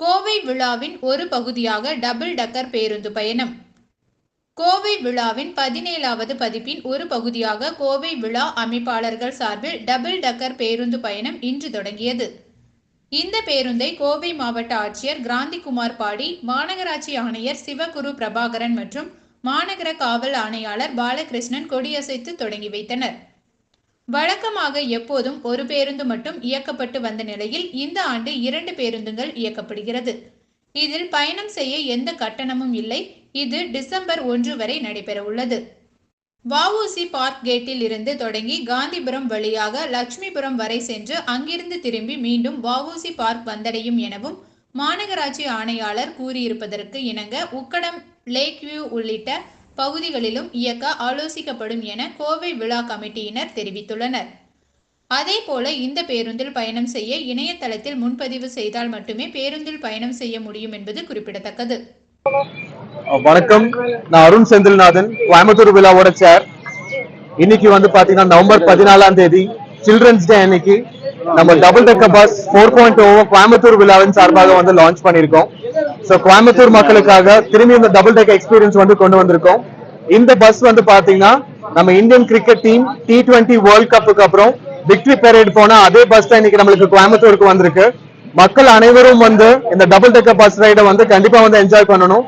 கோவை விழாவின் ஒரு பகுதியாக டபுள் டக்கர் பேருந்து பயணம். கோவை விழாவின் பதினேழாவது பதிப்பின் ஒரு பகுதியாக கோவை விழா அமைப்பாளர்கள் சார்பில் டபுள் டக்கர் பேருந்து பயணம் இன்று தொடங்கியது. இந்த பேருந்தை கோவை மாவட்ட ஆட்சியர் கிராந்திகுமார் பாடி மாநகராட்சி ஆணையர் சிவகுரு பிரபாகரன் மற்றும் மாநகர காவல் ஆணையாளர் பாலகிருஷ்ணன் கொடியசைத்து தொடங்கி வைத்தனர். வழக்கமாக எப்போதும் ஒரு பேருந்து மட்டும் இயக்கப்பட்டு வந்த நிலையில் இந்த ஆண்டு இரண்டு பேருந்துகள் இயக்கப்படுகிறது. இதில் பயணம் செய்ய எந்த கட்டணமும் இல்லை. இது டிசம்பர் ஒன்று வரை நடைபெற உள்ளது வஉசி பார்க் கேட்டில் இருந்து தொடங்கி காந்திபுரம் வழியாக லட்சுமிபுரம் வரை சென்று அங்கிருந்து திரும்பி மீண்டும் வவுசி பார்க் வந்தடையும் எனவும் மாநகராட்சி ஆணையாளர் கூறியிருப்பதற்கு இணங்க உக்கடம் லேக் வியூ உள்ளிட்ட பகுதிகளிலும் இயக்க ஆலோசிக்கப்படும் என கோவை விழா கமிட்டியினர் தெரிவித்துள்ளனர். அதேபோல இந்த பேருந்தில் பயணம் செய்ய இணையதளத்தில் முன்பதிவு செய்தால் மட்டுமே பேருந்தில் பயணம் செய்ய முடியும் என்பது குறிப்பிடத்தக்கது. வணக்கம். நான் அருண் செந்தில்நாதன் கோயம்புத்தூர் விழாவோட சேர் இன்னைக்கு வந்து பாத்தீங்கன்னா நவம்பர் பதினாலாம் தேதி சில்ட்ரன்ஸ் டே அன்னைக்கு நம்ம double decker bus four point O Coimbatore விழாவின் சார்பாக வந்து லான்ச் பண்ணியிருக்கோம். ஸோ கோயம்புத்தூர் மக்களுக்காக திரும்பி இந்த டபுள் டெக் எக்ஸ்பீரியன்ஸ் வந்து கொண்டு வந்திருக்கோம். இந்த பஸ் வந்து பாத்தீங்கன்னா நம்ம Indian cricket team T twenty world கப்புக்கு அப்புறம் விக்டரி பெரேட் போன அதே பஸ் தான் இன்னைக்கு நம்மளுக்கு கோயம்புத்தூருக்கு வந்திருக்கு. மக்கள் அனைவரும் வந்து இந்த டபுள் டெக்கர் பஸ் ரைடை வந்து கண்டிப்பா வந்து என்ஜாய் பண்ணணும்.